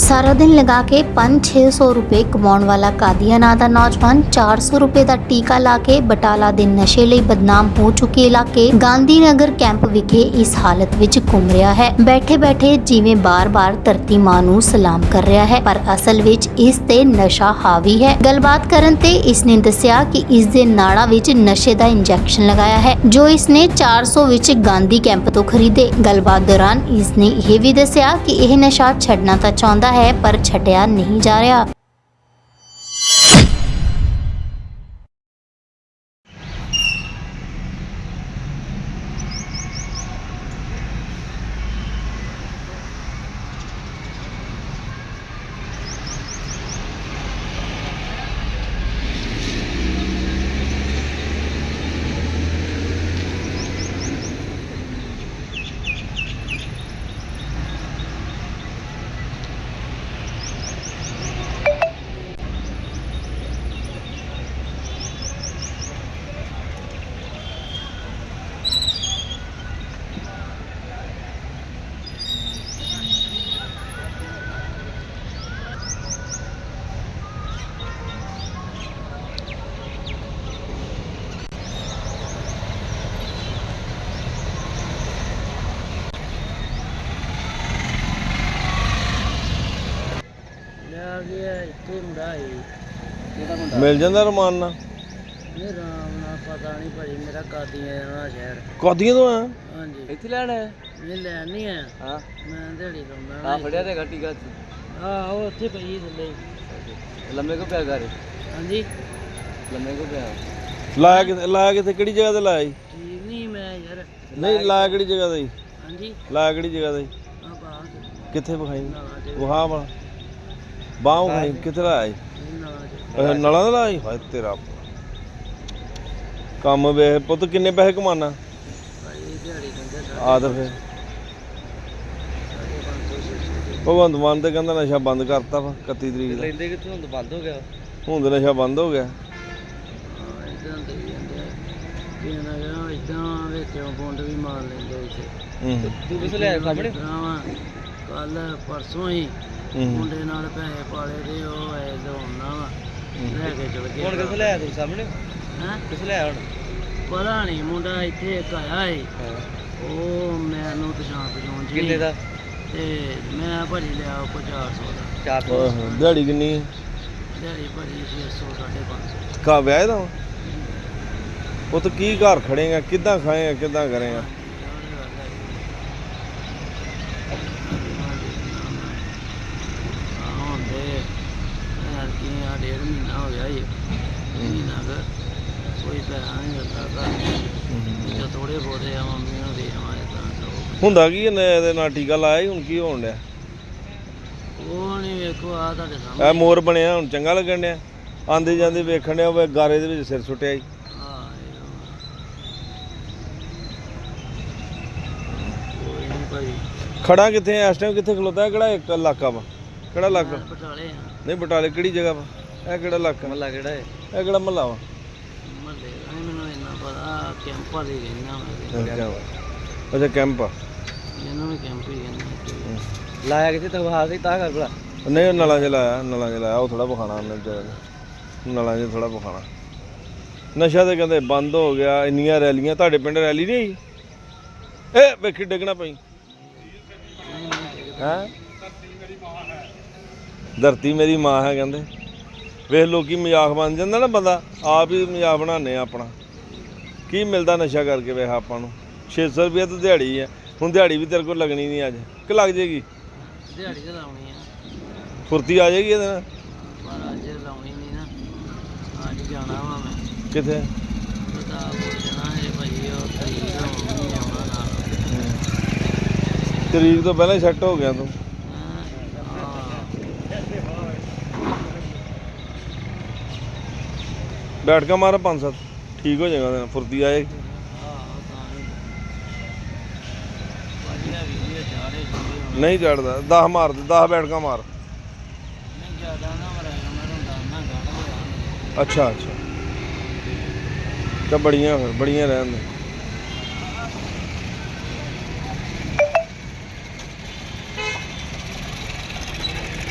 ਸਾਰਾ ਦਿਨ ਲਗਾ ਕੇ 5-600 ਰੁਪਏ ਕਮਾਉਣ ਵਾਲਾ ਕਾਦੀਆਂ ਨਾਂ ਦਾ ਨੌਜਵਾਨ 400 ਰੁਪਏ ਦਾ ਟੀਕਾ ਲਾ ਕੇ ਬਟਾਲਾ ਦੇ ਨਸ਼ੇ ਲਈ ਬਦਨਾਮ ਹੋ ਚੁੱਕੇ ਇਲਾਕੇ ਗਾਂਧੀ ਨਗਰ ਕੈਂਪ ਵਿਖੇ ਇਸ ਹਾਲਤ ਵਿੱਚ ਘੁੰਮ ਰਿਹਾ ਹੈ। ਬੈਠੇ-ਬੈਠੇ ਜਿਵੇਂ ਬਾਰ-ਬਾਰ ਧਰਤੀ ਮਾਂ ਨੂੰ ਸਲਾਮ ਕਰ ਰਿਹਾ ਹੈ, ਪਰ ਅਸਲ ਵਿੱਚ ਇਸ ਤੇ ਨਸ਼ਾ ਹਾਵੀ ਹੈ। ਗੱਲਬਾਤ ਕਰਨ ਤੇ ਇਸ ਨੇ ਦੱਸਿਆ ਕਿ ਇਸ ਦੇ ਨਾੜਾਂ ਵਿੱਚ ਨਸ਼ੇ ਦਾ ਇੰਜੈਕਸ਼ਨ ਲਗਾਇਆ ਹੈ, ਜੋ ਇਸ ਨੇ 400 ਵਿੱਚ ਗਾਂਧੀ ਕੈਂਪ ਤੋਂ ਖਰੀਦੇ। ਗੱਲਬਾਤ ਦੌਰਾਨ ਇਸ ਨੇ ਇਹ ਵੀ ਦੱਸਿਆ ਕਿ ਇਹ ਨਸ਼ਾ ਛੱਡਣਾ ਤਾਂ ਚਾਹੁੰਦਾ ਹੈ ਪਰ ਛੱਡਿਆ ਨਹੀਂ ਜਾ ਰਿਹਾ ਲਿਆ ਇੱਥੇ ਮੁੰਡਾ ਹੀ ਕਿਹਦਾ ਮੁੰਡਾ ਮਿਲ ਜਾਂਦਾ ਰਮਾਨ ਨਾਲ? ਇਹ ਰਾਮ ਨਾਲ ਪਤਾ ਨਹੀਂ ਭਾਈ ਮੇਰਾ ਕਾਦੀਆਂ ਜਾਣਾ ਸ਼ਹਿਰ। ਕਾਦੀਆਂ ਤੋਂ ਆ ਹਾਂਜੀ। ਇੱਥੇ ਲੈਣਾ ਹੈ ਇਹ ਲੈਣ ਨਹੀਂ ਆਇਆ। ਹਾਂ। ਮੈਂ ਦਿਹਾੜੀ ਲਾਉਂਦਾ ਆ ਫੜਿਆ ਤੇ ਗੱਟੀ ਗਾ ਆ ਉਹ ਉੱਥੇ ਪਈ ਥੱਲੇ। ਲੰਮੇ ਕੋ ਪਿਆ ਘਰੇ? ਹਾਂਜੀ। ਲੰਮੇ ਕੋ ਪਿਆ? ਲਾਇਆ ਕਿਤੇ ਲਾਇਆ ਕਿਤੇ ਕਿਹੜੀ ਜਗ੍ਹਾ ਤੇ ਲਾਇਆ ਜੀ ਠੀਕ ਨਹੀਂ ਮੈਂ ਯਾਰ। ਨਹੀਂ ਲਾਇਆ ਕਿਹੜੀ ਜਗ੍ਹਾ ਤੇ ਜੀ ਹਾਂਜੀ। ਲਾਇਆ ਕਿਹੜੀ ਜਗ੍ਹਾ ਤੇ ਜੀ ਆ ਬਾਹਰ। ਕਿੱਥੇ ਵਿਖਾਈ? ਵਹਾ ਵਾਲਾ। ਬਾਹ ਵਿਖਾਈ ਕਿੱਥੇ ਲਾਇਆ ਜੀ ਇਹ ਨਾਲਾਂ ਚ ਅੱਛਾ ਨਲਾਂ ਦਾ ਜੀ ਹਾਏ ਤੇਰਾ ਕੰਮ ਵੇਖ ਪੁੱਤ ਕਿੰਨੇ ਪੈਸੇ ਕਮਾਨਾ ਭਾਈ ਦਿਹਾੜੀ ਕਹਿੰਦੇ ਆ ਤਾਂ ਫਿਰ। ਭਗਵੰਤ ਮਾਨ ਤੇ ਕਹਿੰਦਾ ਨਸ਼ਾ ਬੰਦ ਕਰਤਾ ਵਾ 31 ਤਰੀਕ ਦਾ। ਲੈਂਦੇ ਕਿੱਥੋਂ? ਤਾਂ ਬੰਦ ਹੋ ਗਿਆ। ਹੁਣ ਤੇ ਨਸ਼ਾ ਬੰਦ ਹੋ ਗਿਆ। ਇਦਾਂ ਵਿੱਚੋਂ ਬੁੰਡ ਵੀ ਮਾਰ ਲੈਂਦੇ ਇੱਥੇ? ਹੂੰ। ਤੂੰ ਕਿਸ ਲਿਆ ਸਾਹਮਣੇ? ਕੱਲ ਪਰਸੋਂ ਹੂੰ ਮੁੰਡੇ ਨਾਲ ਪੈਸੇ ਪਾਲੇ ਤੇ ਉਹ ਐ ਦਵਾਉਣਾ ਵਾ। ਲੈ ਕੇ ਚਲ ਗਿਆ ਹੁਣ ਕਿਸ ਲਿਆ ਤੂੰ ਸਾਹਮਣੇ? ਹੈਂ? ਕਿਸ ਲਿਆ ਹੁਣ? ਪਤਾ ਨਹੀਂ ਮੁੰਡਾ ਇੱਥੇ ਇੱਕ ਆਇਆ ਏ। ਉਹ ਮੈਨੂੰ ਪਛਾਣ ਪਛਾਣ ਜੀ ਕਿੰਨੇ ਦਾ? ਤੇ ਮੈਂ ਭਰੀ ਲਿਆ ਉਹ 400 ਦਾ। 400 ਓਏ ਹੋਏ, ਦਿਹਾੜੀ ਕਿੰਨੀ ਹੈ ਦਿਹਾੜੀ ਭਰੀ 600 550 ਕਾ ਵਿਆਹ ਦਾ ਉਹ ਤਾਂ ਕੀ ਘਰ ਖੜੇਗਾ ਕਿੱਦਾਂ ਖਾਏਗਾ ਕਿੱਦਾਂ ਕਰੇਗਾ ਹੁੰਦੇ ਯਾਰ ਕੀ ਆ ਡੇਢ ਮਹੀਨਾ ਹੋ ਗਿਆ ਇਹ ਮਹੀਨਾ ਕੁ ਕੋਈ ਪੈਸਾ ਨਹੀਂ ਦਿੱਤਾ ਘਰ ਜੋ ਥੋੜੇ ਬੋਦੇ ਆ ਮੰਮੀ ਨੂੰ ਦੇ ਆਵਾਂ ਤਾਂ ਹੁੰਦਾ ਕੀ ਇਹਨੇ ਇਹਦੇ ਨਾਲ ਟੀਕਾ ਲਾਇਆ ਸੀ, ਹੁਣ ਕੀ ਹੋਣ ਡਿਆ? ਉਹ ਨਹੀਂ ਵੇਖੋ ਆ ਤੁਹਾਡੇ ਸਾਹਮਣੇ। ਇਹ ਮੋਰ ਬਣਿਆ ਹੁਣ ਚੰਗਾ ਲੱਗਣ ਡਿਆ। ਆਂਦੇ ਜਾਂਦੇ ਵੇਖਣ ਡਿਆ ਉਹ ਗਾਰੇ ਦੇ ਵਿੱਚ ਸਿਰ ਸੁੱਟਿਆ ਜੀ ਆ ਕੋਈ ਨਹੀਂ ਭਾਈ। ਖੜਾ ਕਿੱਥੇ ਆ? ਇਸ ਟਾਈਮ ਕਿੱਥੇ ਖਲੋਤਾ ਹੈ? ਕਿਹੜਾ ਇੱਕ ਇਲਾਕਾ ਵਾ? ਕਿਹੜਾ ਇਲਾਕਾ? ਬਟਾਲੇ ਆ। ਨਹੀਂ ਬਟਾਲੇ ਕਿਹੜੀ ਜਗ੍ਹਾ ਵਾ? ਇਹ ਕਿਹੜਾ ਇਲਾਕਾ? ਮੱਲਾ ਕਿਹੜਾ ਹੈ ਇਹ ਕਿਹੜਾ ਮਹੱਲਾ ਵਾ? ਮੱਲੇ ਦਾ ਨੀ ਮੈਨੂੰ ਇੰਨਾ ਪਤਾ। ਕੈਂਪ ਵਾਲੇ ਰਹਿਣਾ ਅੱਛਾ ਕੈਂਪ ਆ। ਇਹਨੂੰ ਵੀ ਕੈਂਪ ਹੀ ਕਹਿੰਦੇ ਲਾਇਆ ਕਿੱਥੇ ਤੱਕ ਹਾਲ ਸੀ ਤਾਂ ਕਰ ਭਲਾ। ਨਹੀਂ ਉਹ ਨਲਾਂ 'ਚ ਲਾਇਆ ਨਲਾਂ 'ਚ ਲਾਇਆ। ਉਹ ਥੋੜਾ ਬਖਾਣਾ ਉਹਨੇ ਵਿਚਾਰੇ ਨੇ। ਨਲਾਂ 'ਚ ਥੋੜਾ ਬਖਾਣਾ ਨਸ਼ਾ ਤੇ ਕਹਿੰਦੇ ਬੰਦ ਹੋ ਗਿਆ। ਇੰਨੀਆਂ ਰੈਲੀਆਂ। ਤੁਹਾਡੇ ਪਿੰਡ ਰੈਲੀ ਨਹੀਂ ਹੋਈ? ਏ ਵੇਖੀ ਡਿੱਗਣਾ ਪਈ। ਹੈ। ਧਰਤੀ ਮੇਰੀ ਮਾਂ ਹੈ ਕਹਿੰਦੇ। ਵੇਖ ਲੋਕੀ ਮਜ਼ਾਕ ਬਣ ਜਾਂਦਾ ਨਾ ਬੰਦਾ। ਆਪ ਹੀ ਮਜ਼ਾਕ ਬਣਾਉਂਦੇ ਆ ਆਪਣਾ। ਕੀ ਮਿਲਦਾ ਨਸ਼ਾ ਕਰਕੇ ਵੇਖ ਆਪਾਂ ਨੂੰ। 600 ਰੁਪਏ ਤਾਂ ਦਿਹਾੜੀ ਹੈ। ਹੁਣ ਦਿਹਾੜੀ ਵੀ ਤੇਰੇ ਕੋਲ ਲੱਗਣੀ ਨਹੀਂ ਅੱਜ। ਕਿ ਲੱਗ ਜੇਗੀ? ਦਿਹਾੜੀ ਤੇ ਲਾਉਣੀ ਆ। ਫੁਰਤੀ ਆ ਜਾਏਗੀ ਇਹਦੇ ਨਾਲ? ਪਰ ਅੱਜ ਲਾਉਣੀ ਨਹੀਂ ਨਾ। ਅੱਜ ਜਾਣਾ ਵਾ ਮੈਂ। ਕਿੱਥੇ? ਪਤਾ ਪੁੱਛਣਾ ਹੈ ਭਾਈ ਉਹ ਤਰੀਕ ਨਾਲ। ਤਰੀਕ ਤੋਂ ਪਹਿਲਾਂ ਸੈੱਟ ਹੋ ਗਿਆ ਤੂੰ ਹੈਂ? ਹਾਂ ਬੈਠ ਕੇ ਮਾਰ ਪੰਜ ਸੱਤ। ਠੀਕ ਹੋ ਜਾਏਗਾ ਫੁਰਤੀ ਆਏਗੀ ਨਹੀਂ ਚੜਦਾ 10 ਮਾਰ ਦੇ 10 ਬੈਠ ਕੇ ਮਾਰ। ਨਹੀਂ ਜ਼ਿਆਦਾ ਨਾ ਮਰਾਇਆ ਮੈਂ ਹੁੰਦਾ ਗਾਣਾ ਅੱਛਾ ਅੱਛਾ। ਤਾਂ ਬੜੀਆਂ ਫਿਰ, ਬੜੀਆਂ ਰਹਿਣ ਦੇ।